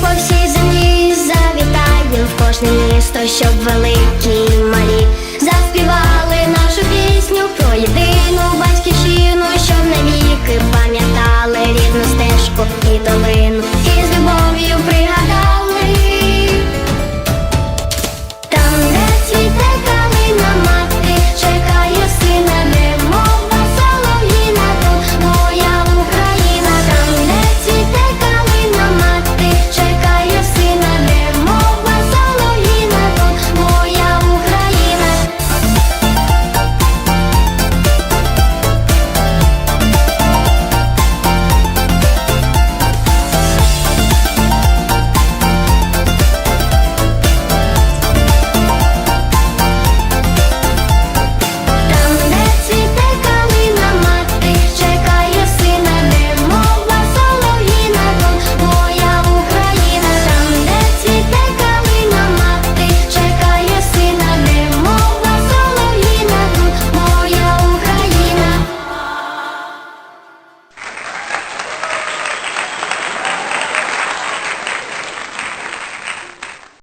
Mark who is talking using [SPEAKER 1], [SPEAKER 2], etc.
[SPEAKER 1] по всій землі завітаєм в кожне місто, щоб великі і малі заспівали нашу пісню про єдину батьківщину.